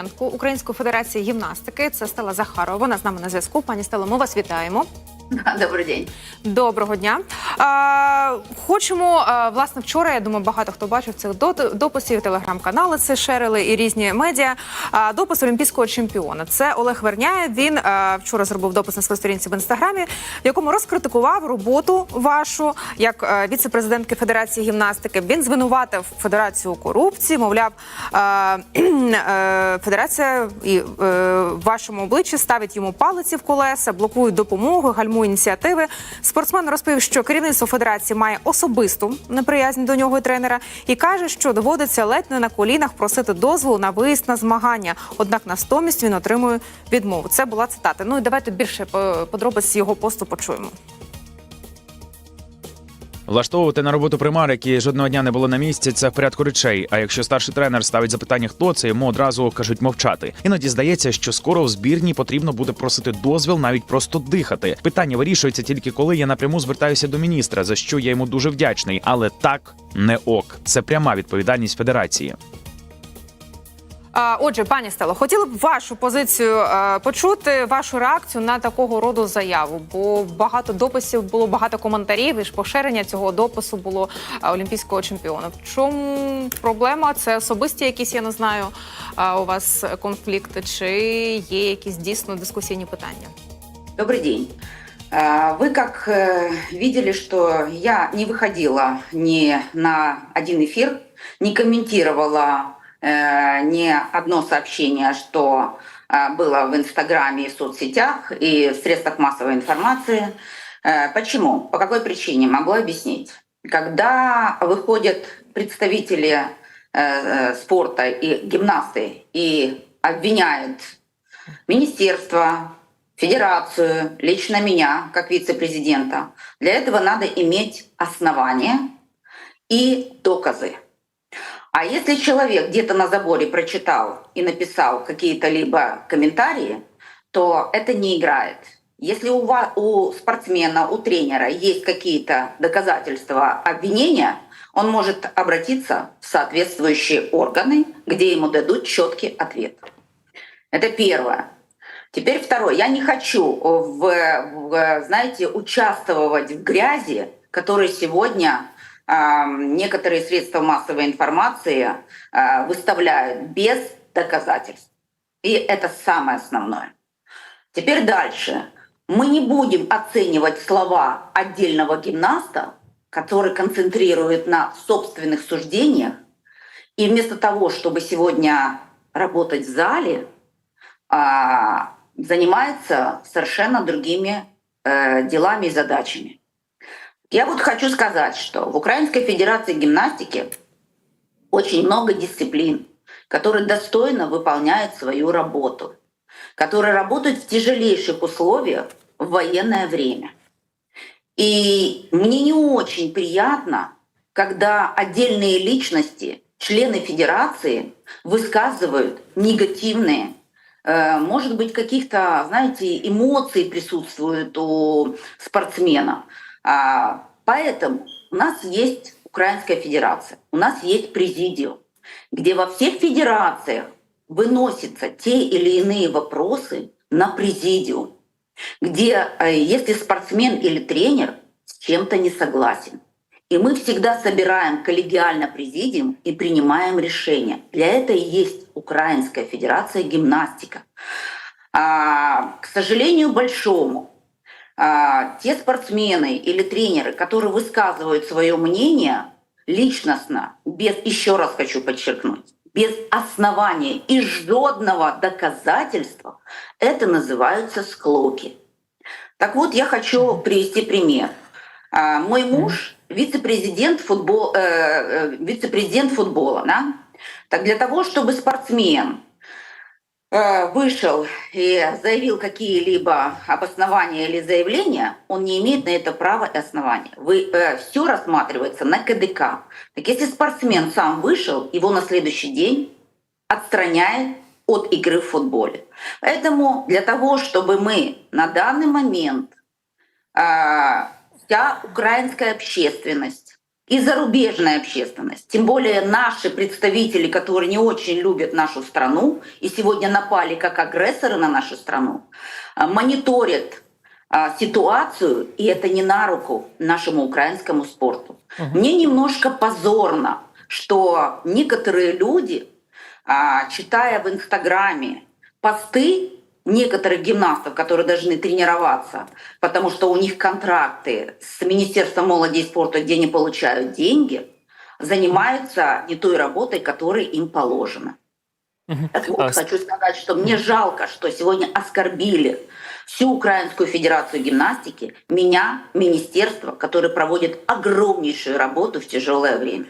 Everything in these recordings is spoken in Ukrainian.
президентку Української федерації гімнастики. Це Стела Захарова. Вона з нами на зв'язку. Пані Стело, ми вас вітаємо. Добрый день. Доброго дня. А, хочемо а, власне вчора. Я думаю, багато хто бачив цих дописів. Телеграм-канали це шерили і різні медіа. А, допис олімпійського чемпіона. Це Олег Верняєв. Він а, вчора зробив допис на своїй сторінці в інстаграмі, в якому розкритикував роботу вашу як а, віце-президентки Федерації гімнастики. Він звинуватив федерацію у корупції. Мовляв, а, е, федерація і е, в вашому обличчі ставить йому палиці в колеса, блокують допомогу, гальмує ініціативи. Спортсмен розповів, що керівництво федерації має особисту неприязнь до нього і тренера, і каже, що доводиться ледь не на колінах просити дозволу на виїзд на змагання. Однак натомість він отримує відмову. Це була цитата. Ну і давайте більше по- подробиць його посту почуємо. Влаштовувати на роботу примар, які жодного дня не було на місці, це в порядку речей. А якщо старший тренер ставить запитання, хто це, йому одразу кажуть мовчати. Іноді здається, що скоро в збірні потрібно буде просити дозвіл, навіть просто дихати. Питання вирішується тільки коли я напряму звертаюся до міністра, за що я йому дуже вдячний. Але так не ок. Це пряма відповідальність федерації. А, Отже, пані Стело, хотіли б вашу позицію е, почути, вашу реакцію на такого роду заяву. Бо багато дописів було, багато коментарів і ж поширення цього допису було е, олімпійського чемпіона. В чому проблема? Це особисті якісь, я не знаю, е, у вас конфлікти, чи є якісь дійсно дискусійні питання? Добрый день. А, Вы как э, видели, что я не выходила ни на один эфир, не комментировала э, ни одно сообщение, что э, было в Инстаграме и в соцсетях и в средствах массовой информации. Э, Почему? По какой причине? Могу объяснить. Когда выходят представители спорта и гимнасты и обвиняют министерство, федерацию, лично меня, как вице-президента. Для этого надо иметь основания и доказы. А если человек где-то на заборе прочитал и написал какие-то либо комментарии, то это не играет. Если у, вас, у спортсмена, у тренера есть какие-то доказательства обвинения, он может обратиться в соответствующие органы, где ему дадут четкий ответ. Это первое. Теперь второе. Я не хочу, в, в, знаете, участвовать в грязи, которой сегодня некоторые средства массовой информации э, выставляют без доказательств. И это самое основное. Теперь дальше. Мы не будем оценивать слова отдельного гимнаста, который концентрирует на собственных суждениях, и вместо того, чтобы сегодня работать в зале, а, занимается совершенно другими э, делами и задачами. Я вот хочу сказать, что в Украинской Федерации гимнастики очень много дисциплин, которые достойно выполняют свою работу, которые работают в тяжелейших условиях в военное время. И мне не очень приятно, когда отдельные личности, члены Федерации, высказывают негативные Э, может быть, каких-то, знаете, эмоций присутствуют у спортсмена. А, Поэтому у нас есть Украинская Федерация, у нас есть президиум, где во всех федерациях выносятся те или иные вопросы на президиум, где э, если спортсмен или тренер с чем-то не согласен, и мы всегда собираем коллегиально президиум и принимаем решения. Для этого и есть Украинская Федерация гимнастика. А, к сожалению большому, а, те спортсмены или тренеры, которые высказывают свое мнение личностно, без, еще раз хочу подчеркнуть, без основания и жодного доказательства, это называются склоки. Так вот, я хочу привести пример. А, Мой муж вице-президент футбол, э, э, вице-президент футбола, да? Так для того, чтобы спортсмен вышел и заявил какие-либо обоснования или заявления, он не имеет на это права и основания. Вы, все рассматривается на КДК. Так если спортсмен сам вышел, его на следующий день отстраняет от игры в футболе. Поэтому для того, чтобы мы на данный момент а, вся украинская общественность и зарубежная общественность, тем более наши представители, которые не очень любят нашу страну и сегодня напали как агрессоры на нашу страну, а, мониторят а, ситуацию, и это не на руку нашему украинскому спорту. Мне немножко позорно, что некоторые люди, а, читая в Инстаграме посты некоторых гимнастов, которые должны тренироваться, потому что у них контракты с Министерством молоди и спорта, где они получают деньги, занимаются не той работой, которая им положена. Так вот, А хочу сказать, что мне жалко, что сегодня оскорбили всю Украинскую Федерацию гимнастики, меня, министерство, которое проводит огромнейшую работу в тяжелое время.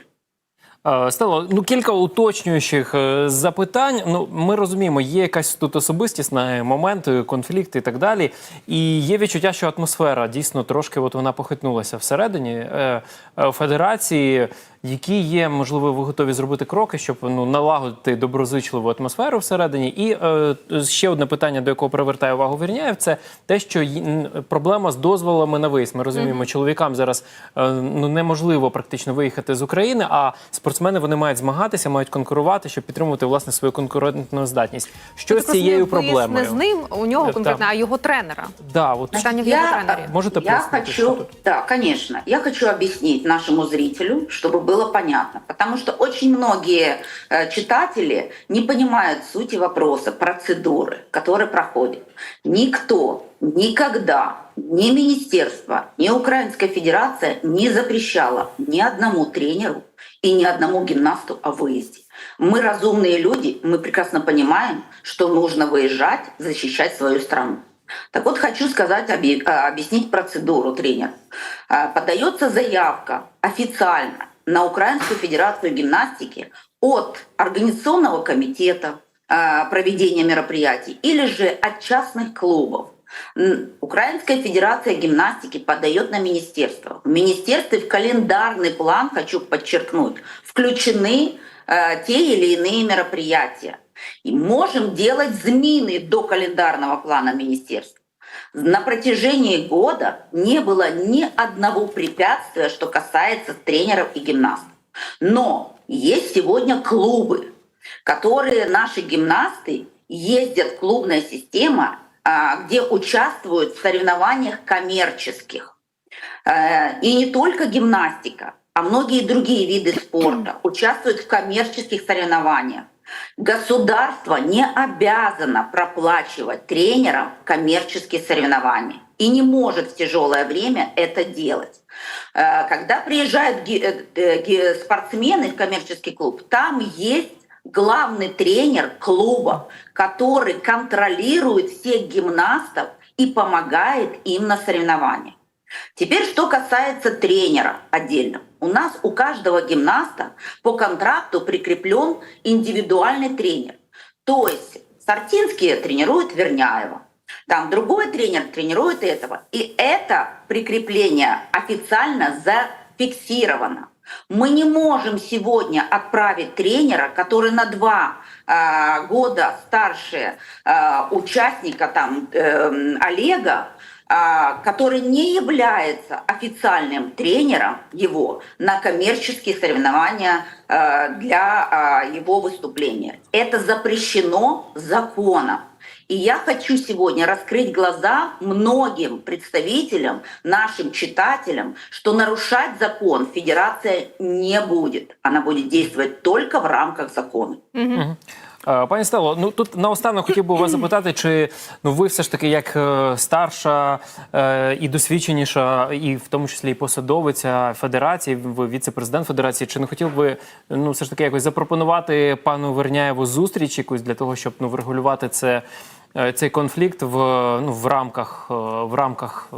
Е, Стело, ну кілька уточнюючих е, запитань. Ну ми розуміємо, є якась тут особистісна момент, конфлікти конфлікт і так далі. І є відчуття, що атмосфера дійсно трошки от вона похитнулася всередині е, е, федерації. Які є, можливо, ви готові зробити кроки, щоб ну налагодити доброзичливу атмосферу всередині? І е, ще одне питання, до якого привертає увагу Вірняєв, це те, що проблема з дозволами на виїзд. Ми розуміємо, чоловікам зараз е, ну неможливо практично виїхати з України, а спортсмени вони мають змагатися, мають конкурувати, щоб підтримувати власне свою конкурентну здатність. Що Ти з цією проблемою? Не з ним, у нього Е, конкретно, а його тренера. Да, от Питання в його тренері. Можете я хочу, тут? да, конечно, я хочу объяснить нашему зрителю, чтобы было понятно, потому что очень многие э, читатели не понимают сути вопроса, процедуры, которые проходят. Никто никогда, ни министерство, ни Украинская Федерация не запрещала ни одному тренеру и ни одному гимнасту о выезде. Мы разумные люди, мы прекрасно понимаем, что нужно выезжать, защищать свою страну. Так вот, хочу сказать, а, объяснить процедуру тренера. А, Подается заявка официально на Украинскую Федерацию гимнастики от организационного комитета а, проведения мероприятий или же от частных клубов. Украинская Федерация гимнастики подает на министерство. В министерстве в календарный план, хочу подчеркнуть, включены э, те или иные мероприятия. И можем делать змины до календарного плана министерства. На протяжении года не было ни одного препятствия, что касается тренеров и гимнастов. Но есть сегодня клубы, которые наши гимнасты ездят клубная система, а, где участвуют в соревнованиях коммерческих. Э, И не только гимнастика, а многие другие виды спорта участвуют в коммерческих соревнованиях. Государство не обязано проплачивать тренерам коммерческие соревнования и не может в тяжелое время это делать. Э, Когда приезжают э, э, спортсмены в коммерческий клуб, там есть главный тренер клуба, который контролирует всех гимнастов и помогает им на соревнованиях. Теперь, что касается тренера отдельно. У нас у каждого гимнаста по контракту прикреплен индивидуальный тренер. То есть Сартинский тренирует Верняева, там другой тренер тренирует этого. И это прикрепление официально зафиксировано. Мы не можем сегодня отправить тренера, который на два а, года старше а, участника там, эм, Олега, который не является официальным тренером его на коммерческие соревнования а, для а, его выступления. Это запрещено законом. И я хочу сегодня раскрыть глаза многим представителям, нашим читателям, что нарушать закон Федерация не будет. Она будет действовать только в рамках закона. Е, Пані Стело, ну тут наостанок хотів би вас запитати, чи ну ви все ж таки як е, старша е, і досвідченіша, і в тому числі і посадовиця федерації, ви віце-президент федерації, чи не хотів би ну все ж таки якось запропонувати пану Верняєву зустріч якусь для того, щоб ну врегулювати це е, цей конфлікт в ну в рамках е, в рамках е,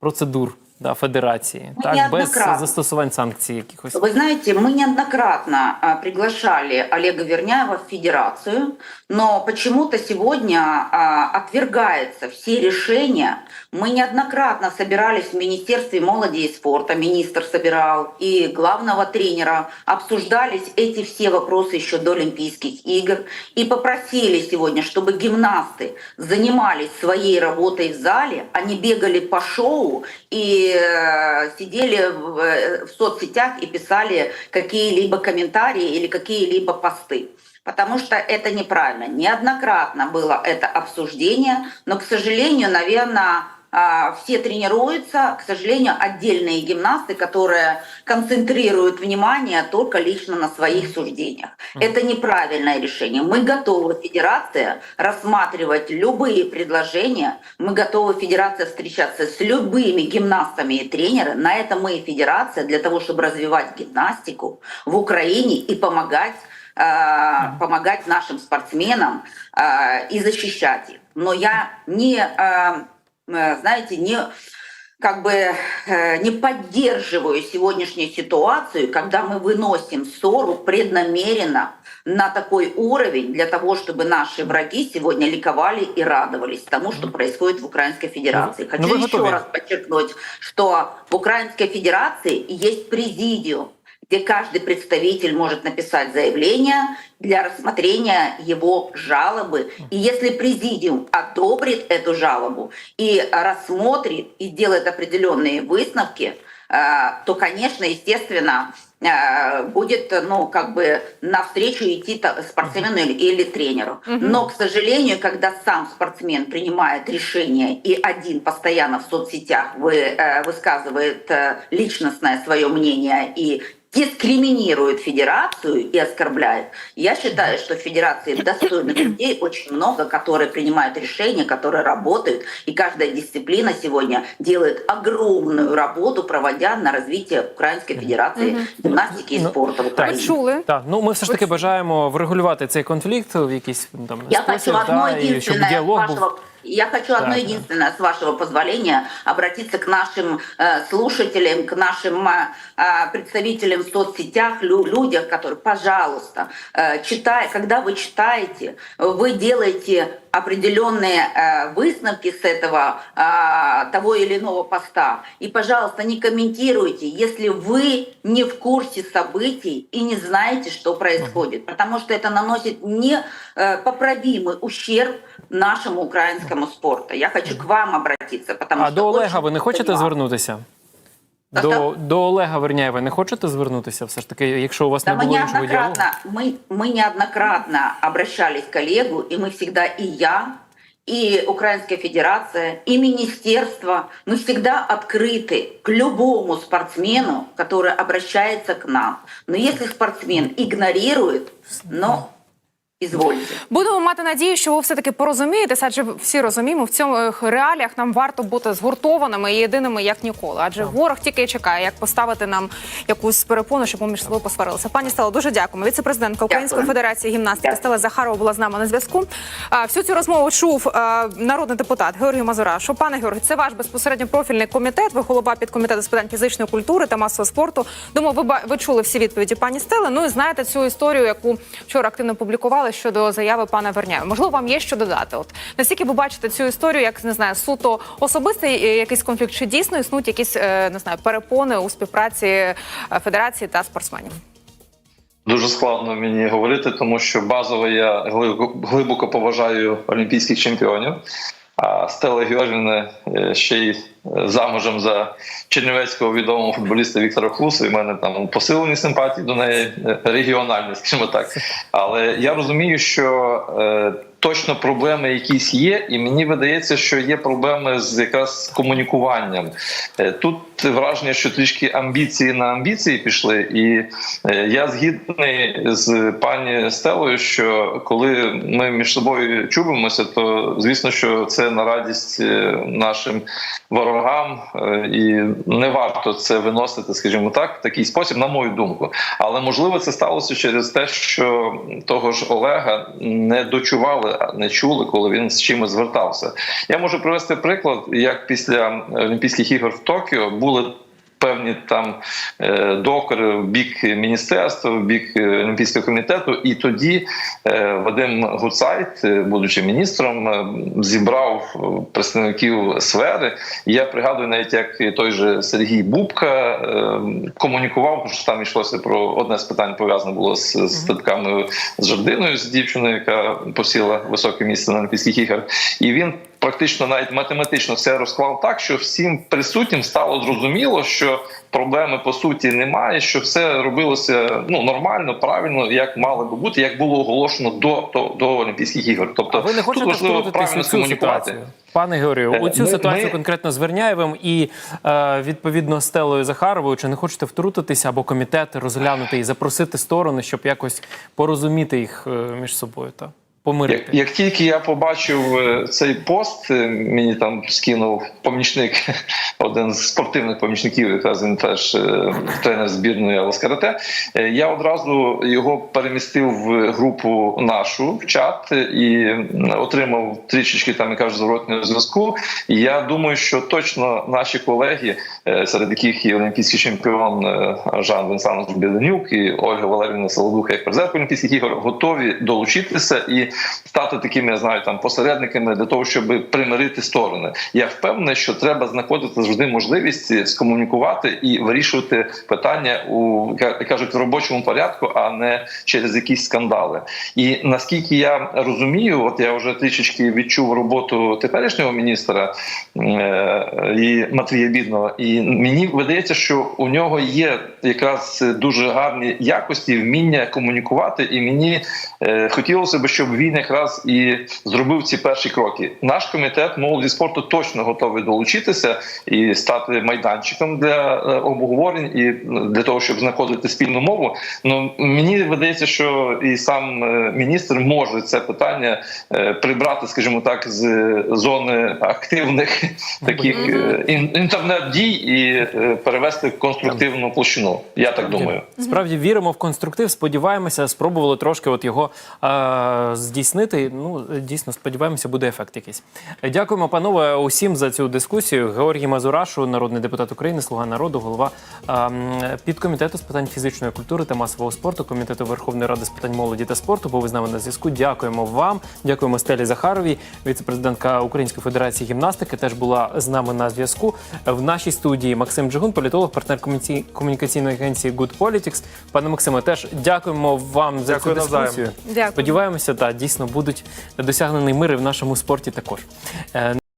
процедур да, федерації, Ну, так без неоднократно. застосувань санкцій якихось. Вы знаете, мы неоднократно а, приглашали Олега Верняева в Федерацию, но почему-то сегодня а, отвергаются все решения. Мы неоднократно собирались в Министерстве молоди и спорта, министр собирал, и главного тренера, обсуждались эти все вопросы еще до Олимпийских игр, и попросили сегодня, чтобы гимнасты занимались своей работой в зале, они бегали по шоу и э, сидели в, э, в соцсетях и писали какие-либо комментарии или какие-либо посты. Потому что это неправильно. Неоднократно было это обсуждение, но, к сожалению, наверное, все тренируются, к сожалению, отдельные гимнасты, которые концентрируют внимание только лично на своих суждениях. Это неправильное решение. Мы готовы, Федерация, рассматривать любые предложения. Мы готовы, Федерация, встречаться с любыми гимнастами и тренерами. На это мы и Федерация, для того, чтобы развивать гимнастику в Украине и помогать э, помогать нашим спортсменам э, и защищать их. Но я не, знаете, не как бы э, не поддерживаю сегодняшнюю ситуацию, когда мы выносим ссору преднамеренно на такой уровень для того, чтобы наши враги сегодня ликовали и радовались тому, что происходит в Украинской Федерации. Ну, Хочу еще готовы? раз подчеркнуть, что в Украинской Федерации есть президиум, где каждый представитель может написать заявление для рассмотрения его жалобы. И если президиум одобрит эту жалобу и рассмотрит и сделает определенные выставки, то, конечно, естественно, э, будет, ну, как бы навстречу идти спортсмену или, или тренеру. Но, к сожалению, когда сам спортсмен принимает решение и один постоянно в соцсетях вы, э, высказывает э, личностное свое мнение и дискриминирует федерацию и оскорбляет. Я считаю, что в федерации достойных людей очень много, которые принимают решения, которые работают. И каждая дисциплина сегодня делает огромную работу, проводя на развитие Украинской Федерации гимнастики и Ну, спорта в так. Украине. Ви чули? Так, ну ми все ж таки Ось- бажаємо врегулювати цей конфлікт в якийсь там Я спосіб, хочу одно да, і щоб единственное, діалог був. вашего, я хочу одно Так. единственное, с вашего позволения, обратиться к нашим э, слушателям, к нашим э, э, представителям в соцсетях, лю- людях, которые, пожалуйста, э, читая, когда вы читаете, вы делаете определенные э, выставки с этого э, того или иного поста. И, пожалуйста, не комментируйте, если вы не в курсе событий и не знаете, что происходит, потому что это наносит непоправимый ущерб нашему украинскому спорту. Я хочу к вам обратиться, потому А что до Олега очень ви не хочете понимаю. звернутися? Так, До, так. до Олега Верняєва не хочете звернутися? Все ж таки, якщо у вас Да, не мы було іншого діалогу? неоднократно, мы, мы неоднократно обращались к Олегу, и мы всегда, и я, и Украинская Федерация, и Министерство, мы всегда открыты к любому спортсмену, который обращается к нам. Но если спортсмен игнорирует, ну, извольте. Будемо мати надію, що ви все таки порозумієтеся, адже всі розуміємо, в цьому реаліях нам варто бути згуртованими і єдиними як ніколи. Адже ворог тільки і чекає, як поставити нам якусь перепону, щоб ми між собою посварилися. Пані Стело, дуже дякуємо. Віце-президентка Української Дякую. федерації гімнастики Дякую. Стела Захарова була з нами на зв'язку. Всю цю розмову чув е, народний депутат Георгій Мазура. Що пане Георгій, це ваш безпосередньо профільний комітет. Ви голова підкомітету з питань фізичної культури та масового спорту. Думаю, ви ви чули всі відповіді пані Стели. Ну і знаєте цю історію, яку вчора активно публікували щодо заяви пана Верняєва. Можливо, вам є що додати? От наскільки ви бачите цю історію, як не знаю, суто особистий якийсь конфлікт, чи дійсно існують якісь е, не знаю перепони у співпраці е, федерації та спортсменів? Дуже складно мені говорити, тому що базово я глибоко поважаю олімпійських чемпіонів. А Стела Георгіївна е, ще й е, замужем за чернівецького відомого футболіста Віктора Хлуса. І в мене там посилені симпатії до неї е, регіональні, скажімо так. Але я розумію, що точно проблеми якісь є, і мені видається, що є проблеми з якраз комунікуванням. Е, Тут враження, що трішки амбіції на амбіції пішли, і е, я згідний з пані Стелою, що коли ми між собою чубимося, то звісно, що це на радість е, нашим ворогам, і не варто це виносити, скажімо так, в такий спосіб, на мою думку. Але можливо це сталося через те, що того ж Олега не дочували, не чули, коли він з чимось звертався. Я можу привести приклад, як після Олімпійських ігор в Токіо були. Певні там е, докори в бік міністерства, в бік е, Олімпійського комітету, і тоді е, Вадим Гуцайт, будучи міністром, зібрав представників сфери. І я пригадую, навіть як той же Сергій Бубка комунікував, тому що там йшлося про одне з питань пов'язане було з, статками з Жардиною, з дівчиною, яка посіла високе місце на Олімпійських іграх. І він практично навіть математично все розклав так, що всім присутнім стало зрозуміло, що проблеми по суті немає, що все робилося ну нормально, правильно, як мало би бути, як було оголошено до, до, до Олімпійських ігор. Тобто А ви не тут хочете важливо правильно комунікувати. Пане Георгію, у Е, цю ми- ситуацію ми- конкретно з Верняєвим і е, відповідно Стелою Захаровою, чи не хочете втрутитися або комітет розглянути і запросити сторони, щоб якось порозуміти їх е, між собою та помирити? Як, як тільки я побачив е, цей пост, е, мені там скинув помічник, один з спортивних помічників, якраз він теж е, тренер збірної Аласкарате. Я одразу його перемістив в групу нашу в чат і отримав трішечки там, я кажу, зворотнього зв'язку. Я думаю, що точно наші колеги, серед яких і олімпійський чемпіон Жан Венсанович Біленюк і Ольга Валерівна Солодуха, як президент Олімпійських ігор, готові долучитися і стати такими, я знаю, там посередниками для того, щоб примирити сторони. Я впевнений, що треба знаходити завжди можливість скомунікувати і вирішувати питання у кажуть в робочому порядку, а не через якісь скандали. І наскільки я розумію, от я вже трішечки відчув роботу теперішнього міністра е, і Матвія Бідного, і мені видається, що у нього є якраз дуже гарні якості, вміння комунікувати, і мені е, хотілося б, щоб він якраз і зробив ці перші кроки. Наш комітет молоді спорту точно готовий долучитися і стати майданчиком для е, обговорень і для того, щоб знаходити спільну мову. Ну мені видається, що і сам е, міністр може це питання е, прибрати, скажімо так, з зони активних таких е, інтернет-дій і перевести в конструктивну площину. Я так думаю. Справді віримо в конструктив. Сподіваємося, спробували трошки от його е, здійснити. Ну дійсно сподіваємося, буде ефект якийсь. Е, Дякуємо, панове, усім за цю дискусію. Георгій Мазурашу, народний депутат України, слуга народу, голова підкомітету з питань фізичної культури та масового спорту, комітету Верховної ради з питань молоді та спорту. Був з нами на зв'язку. Дякуємо вам. Дякуємо Стелі Захаровій, віце-президентка Української федерації гімнастики. Теж була з нами на зв'язку. В нашій студії Максим Джигун, політолог, партнер комунікаційної агенції Good Politics. Пане Максиме, теж дякуємо вам за Дякую цю дискусію. Дякую. Сподіваємося, та дійсно будуть досягнений мир і в нашому спорті також. Е,